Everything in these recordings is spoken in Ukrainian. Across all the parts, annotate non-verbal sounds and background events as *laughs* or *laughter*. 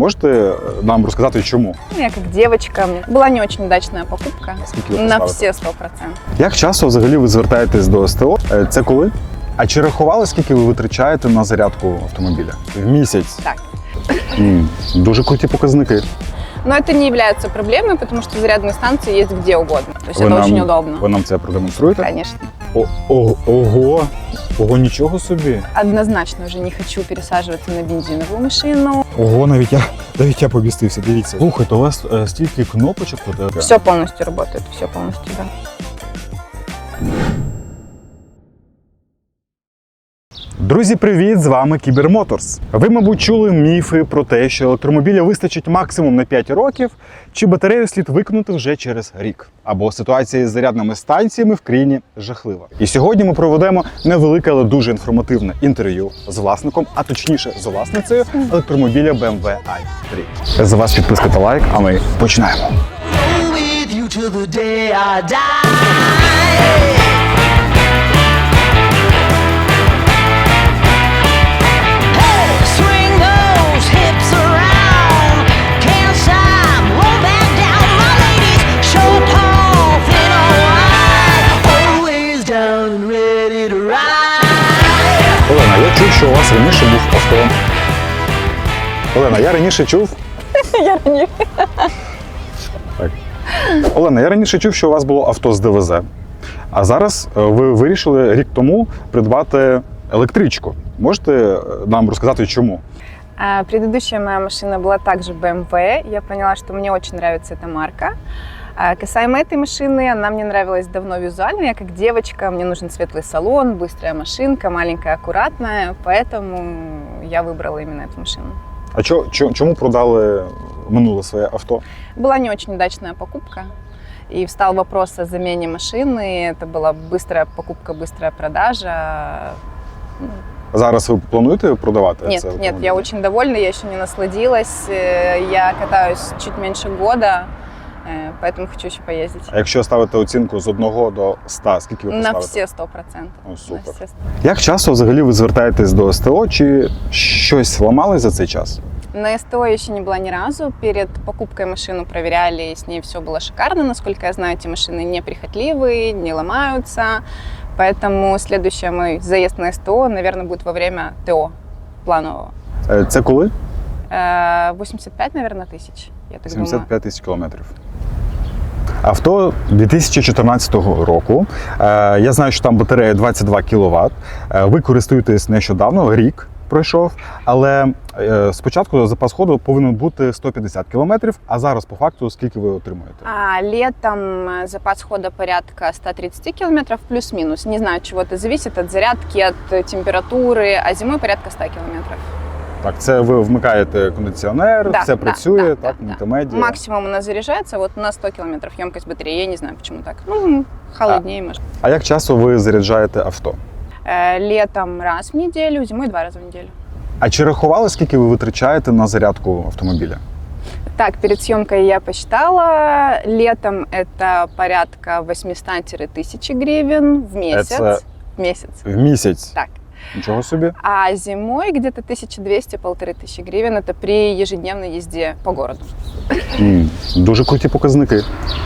Можете е, нам розказати, чому? Ну, я как девочка, мне была не очень удачная покупка. Скільки ви На поставите? все сто процентов. Як часто взагалі ви звертаєтесь до СТО? Е, Це коли? А чи рахували, скільки ви витрачаєте на зарядку автомобіля? В місяць? Так. М, Дуже круті показники. Но это не является проблемой, потому что зарядные станции есть где угодно. То есть Ви это нам- очень удобно. Ви нам це продемонструєте? Конечно. О, о, ого! Ого, нічого собі. Однозначно вже не хочу пересаджувати на бензинову машину. Ого, навіть я навіть я побістився. Дивіться. Слухайте, у вас е, стільки кнопочок тут. е. Все полностью работает, все полностью, да. Друзі, привіт! З вами Кібермоторс. Ви, мабуть, чули міфи про те, що електромобіля вистачить максимум на 5 років, чи батарею слід викинути вже через рік. Або ситуація із зарядними станціями в країні жахлива. І сьогодні ми проведемо невелике, але дуже інформативне інтерв'ю з власником, а точніше з власницею електромобіля BMW i3. За вас підписка та лайк, а ми починаємо. чув, що у вас раніше був авто. Олена, я раніше чув. *laughs* Я раніше. Так. Олена, я раніше чув, що у вас було авто з ДВЗ. А зараз е, ви вирішили рік тому придбати електричку. Можете е, нам розказати, чому? А, Предыдущая моя машина была также BMW. Я поняла, что мне очень нравится эта марка. А Касаемо этой машины, она мне нравилась давно визуально. Я как девочка, мне нужен светлый салон, быстрая машинка, маленькая, аккуратная. Поэтому я выбрала именно эту машину. А чо, чо- чому продали минуле своє авто? Была не очень удачная покупка. И встал вопрос о замене машины. Это была быстрая покупка, быстрая продажа. Ну, Зараз ви плануєте продавати? Нет, це нет, автомобіль? я очень довольна, я еще не насладилась. Э, Я катаюсь чуть меньше года, э, поэтому хочу еще поездить. А якщо ставити оцінку з 1 до 100, скільки ви На поставите? все сто процентов. О, супер. На все 100%. Як часто взагалі ви звертаєтесь до СТО? Чи щось ламалось за цей час? На СТО я еще не была ни разу. Перед покупкой машину проверяли, и с ней все было шикарно. Насколько я знаю, эти машины неприхотливые, не ломаются. Поэтому следующий мой заезд на СТО, наверное, будет во время ТО планового. Е, Це коли? Э, 85, наверное, тысяч. Я так думаю. 75 тисяч кілометрів. Авто 2014 року. Е, Я знаю, що там батарея 22 кВт. Ви користуєтесь нещодавно, рік пройшов. Але е, спочатку запас ходу повинен бути 150 км, а зараз по факту скільки ви отримуєте? А летом э, запас хода порядка 130 километров плюс-минус. Не знаю, от чего это зависит, от зарядки, от э, температуры, а зимой порядка 100 километров. Так, це ви вмикаєте кондиціонер, Да, все да, працює, да, так, да, да. мультимедіа. Максимум она заряжается вот на 100 километров емкость батареи. Я не знаю, почему так. Ну, холоднее, может. А як часто ви заряджаєте авто? Э, Летом раз в неделю, зимой два раза в неделю. А чи рахували, скільки ви витрачаєте на зарядку автомобіля? Так, перед съемкой я посчитала. Летом это порядка 800-1000 гривен в месяц. Это- В месяц. В місяць? Так. Нічого собі. А зимой где-то 1200-1500 гривен. Это при ежедневной езде по городу. М, Дуже круті показники.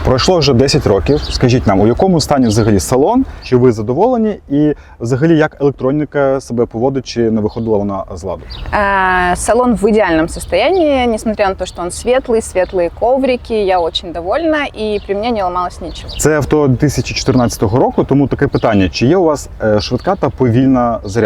Пройшло вже 10 років. Скажіть нам, у якому стані взагалі салон? Чи ви задоволені? І взагалі як електроніка себе поводить, чи не виходила вона з ладу? А, Салон в идеальном состоянии, несмотря на то, что он светлый, светлые коврики. Я очень довольна, и при мне не ломалось ничего. Це авто 2014 року, тому таке питання: чи є у вас е, швидка та повільна зарядка?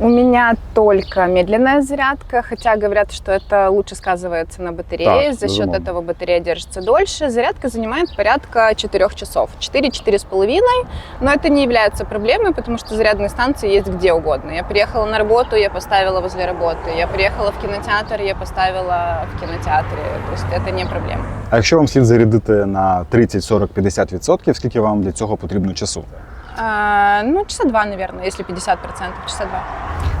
У меня только медленная зарядка, хотя говорят, что это лучше сказывается на батарее. Так, За счет безумовно. этого батарея держится дольше. Зарядка занимает порядка 4 часов. 4-4 с половиной. Но это не является проблемой, потому что зарядные станции есть где угодно. Я приехала на работу, я поставила возле работы. Я приехала в кинотеатр, я поставила в кинотеатре. То есть это не проблема. А якщо вам слід зарядити на 30, 40, 50 відсотків, скільки вам для цього потрібно часу? А, ну, часа два, наверное, если 50%, часа два.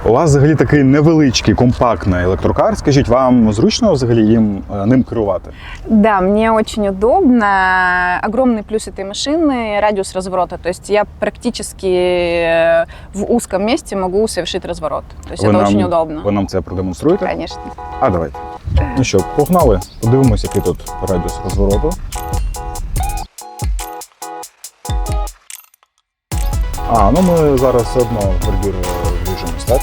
У вас взагалі такий невеличкий компактний електрокар. Скажіть, вам зручно взагалі їм е, ним керувати? Да, мне очень удобно. Огромный плюс этой машины – радиус разворота. То есть я практически э, в узком месте могу совершить разворот. То есть Ви это нам- очень удобно. Ви нам це продемонструєте? Конечно. А давайте. Ну що, погнали. Подивимося, який тут радіус розвороту. А, ну ми зараз одно бордюр вріжемось, так?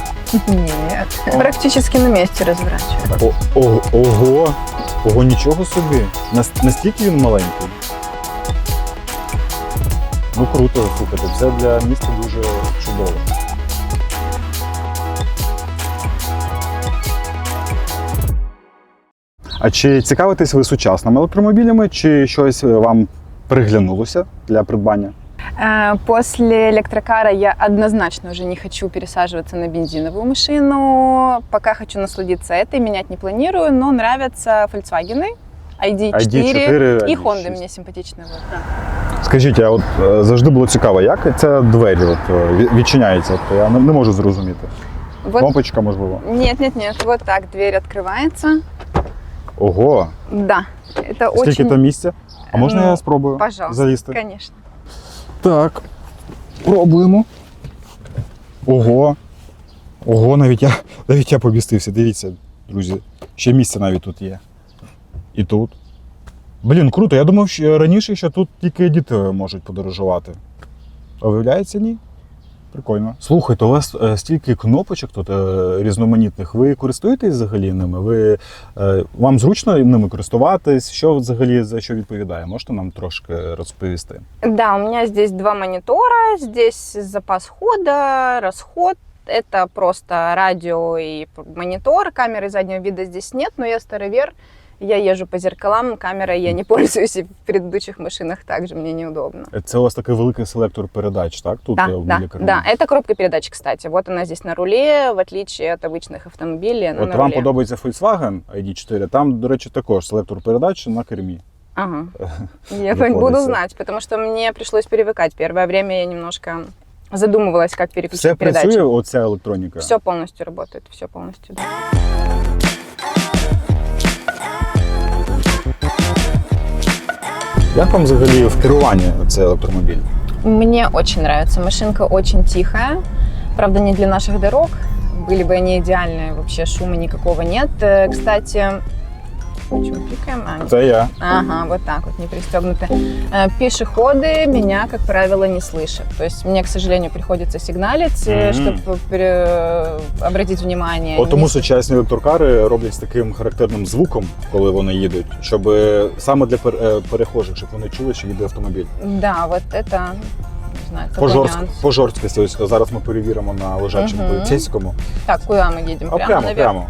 Нет. Практически на месте разворачиваю. О, о, ого! Ого, нічого собі. Нас- Настільки він маленький. Ну круто, слухайте, це для міста дуже чудово. А чи цікавитесь ви сучасними електромобілями, чи щось вам приглянулося для придбання? Э, После электрокара я однозначно уже не хочу пересаживаться на бензиновую машину. Пока хочу насладиться этой, менять не планирую, но нравятся Volkswagen, ID4, ID4, и ID6. Honda мне симпатичны. Вот, да. Скажіть, а от е, завжди було цікаво, як ця двері от, е, ві- відчиняється? От, я не, не можу зрозуміти. Вот Кнопочка, можливо. Нет, нет, нет, вот так дверь открывается. Ого, Да, это скільки очень... там місця? А можна Ну, я спробую Пожалуйста, залізти? конечно. Так. Пробуємо. Ого. Ого, навіть я, навіть я помістився. Дивіться, друзі. Ще місце навіть тут є. І тут. Блін, круто. Я думав що раніше, що тут тільки діти можуть подорожувати. А виявляється, ні. Прикольно. Слухайте, у вас е, стільки кнопочок тут е, різноманітних. Ви користуєтесь взагалі ними? Ви, е, вам зручно ними користуватись? Що взагалі за що відповідає? Можете нам трошки розповісти? Да, у меня здесь два монитора, здесь запас хода, расход. Это просто радио и монитор. Камеры заднего вида здесь нет, но я старовер. Я езжу по зеркалам, камерой я не пользуюсь, и в предыдущих машинах также мне неудобно. Це у вас такий великий селектор передач, так? Тут Да, е, да, біля керма? да, это коробка передач, кстати. Вот она здесь на руле, в отличие от обычных автомобилей, она От на вам руле. подобається Volkswagen ID4, там, до речі, також селектор передач на кермі. Ага. *laughs* Я Находится. буду знать, потому что мне пришлось привыкать. Первое время я немножко задумывалась, как переключить Все передачи. працює, оця електроніка? Все полностью работает, все полностью. да. Як вам взагалі в керуванні цей електромобіль? Мне очень нравится. Машинка очень тихая. Правда, не для наших дорог. Были бы они идеальные, вообще шума никакого нет. Э, Кстати, почему пикаем? А, нет. Це я. Ага, вот так вот, не пристегнуты. Э, Пешеходы меня, как правило, не слышат. То есть мне, к сожалению, приходится сигналить, Мгм. чтобы обратить внимание. От тому Не- сучасні електрокари роблять з таким характерним звуком, коли вони їдуть, щоб е, саме для пер- е, перехожих, щоб вони чули, що їде автомобіль. Да, вот это, не знаю, такой Пожорстк, нюанс. пожорсткості. Ось зараз ми перевіримо на лежачому Мгм. поліцейському. Так, куда мы едем? А прямо, наверх? прямо.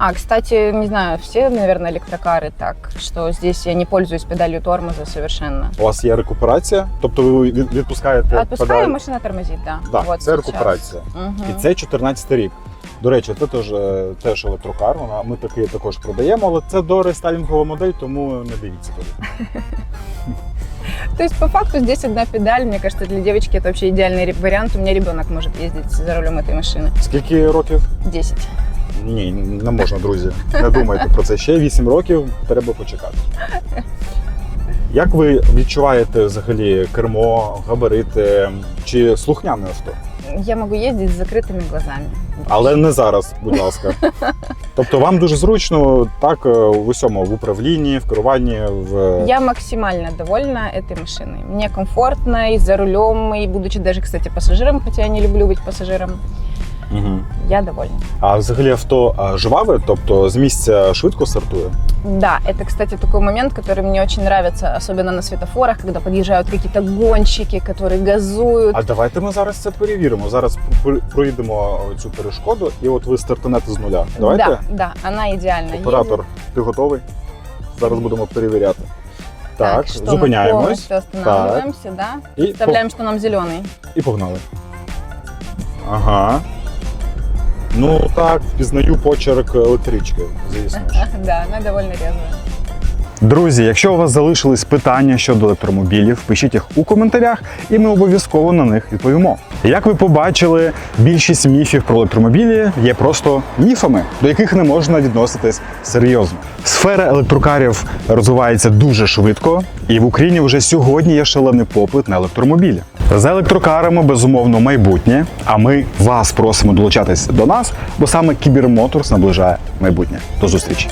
Так. А, кстати, не знаю, все, наверное, электрокары так, что здесь я не пользуюсь педалью тормоза совершенно. У вас є рекуперація, тобто ви від- відпускаєте Отпускаю, педаль. машина тормозит, да. Так, вот це сейчас. рекуперація. Мгм. І це 14 рік. До речі, це теж, е, теж електрокар. Вона ми такий також продаємо, але це до рестайлінгова модель, тому не дивіться туди. *laughs* То есть, по факту, здесь одна педаль. Мне кажется, для девочки это вообще идеальный ре- вариант. У меня ребенок может ездить за рулем этой машины. Скільки років? 10. Ні, не можна, друзі. Не думайте про це. Ще 8 років треба почекати. Як ви відчуваєте взагалі кермо, габарити чи слухняне авто? Я могу ездить с закрытыми глазами. Але не зараз, будь ласка. Тобто вам дуже зручно так е, в усьому в управлінні, в керуванні, в Я максимально довольна этой машиной. Мне комфортно и за рулем, и будучи даже, кстати, пассажиром, хотя я не люблю быть пассажиром, Мгм. я довольна. А взагалі авто а, жваве, тобто з місця швидко стартує. Да, это, кстати, такой момент, который мне очень нравится, особенно на светофорах, когда подъезжают какие-то гонщики, которые газуют. А давайте ми зараз це перевіримо. Зараз пр- пройдемо цю перешкоду, і от ви стартанете з нуля. Давайте, Да, да, она идеально оператор, ездит. ти готовий? Зараз будемо перевіряти. Так, что мы зупиняємось полностью останавливаемся, да. і, Вставляем, что нам зеленый. по- і погнали. Ага. Ну так, впізнаю почерк електрички, звісно ж. *laughs* Да, она довольно резвая. Друзі, якщо у вас залишились питання щодо електромобілів, пишіть їх у коментарях, і ми обов'язково на них відповімо. Як ви побачили, більшість міфів про електромобілі є просто міфами, до яких не можна відноситись серйозно. Сфера електрокарів розвивається дуже швидко, і в Україні вже сьогодні є шалений попит на електромобілі. За електрокарами безумовно майбутнє. А ми вас просимо долучатися до нас, бо саме Кібермоторс наближає майбутнє. До зустрічі!